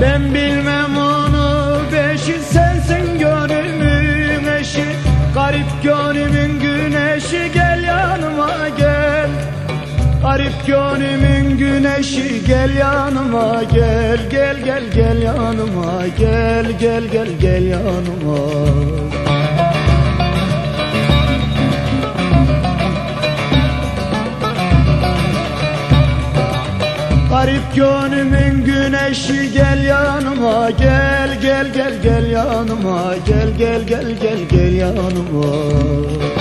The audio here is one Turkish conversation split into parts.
Ben bilmem onu beşi sensin görümün eşi. Garip görümün güneşi gel yanıma gel. Garip gönlümün güneşi gel yanıma gel. Gel gel gel yanıma gel gel gel gel yanıma. Garip gönlümün güneşi gel yanıma gel gel gel gel yanıma gel gel gel gel gel yanıma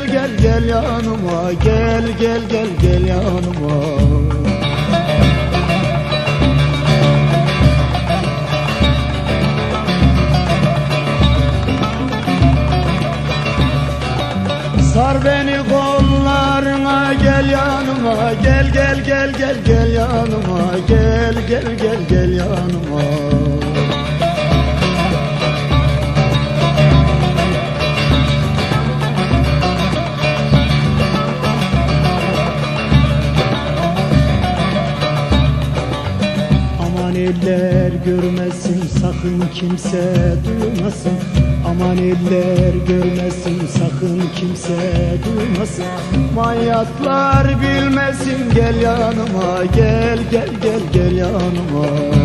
gel gel gel yanıma gel gel gel gel yanıma. Sar beni kollarına gel yanıma. Gel gel gel gel gel yanıma. Gel gel gel gel yanıma eller görmesin sakın kimse duymasın. Aman eller görmesin sakın kimse duymasın. Manyaklar bilmesin gel yanıma gel gel gel gel yanıma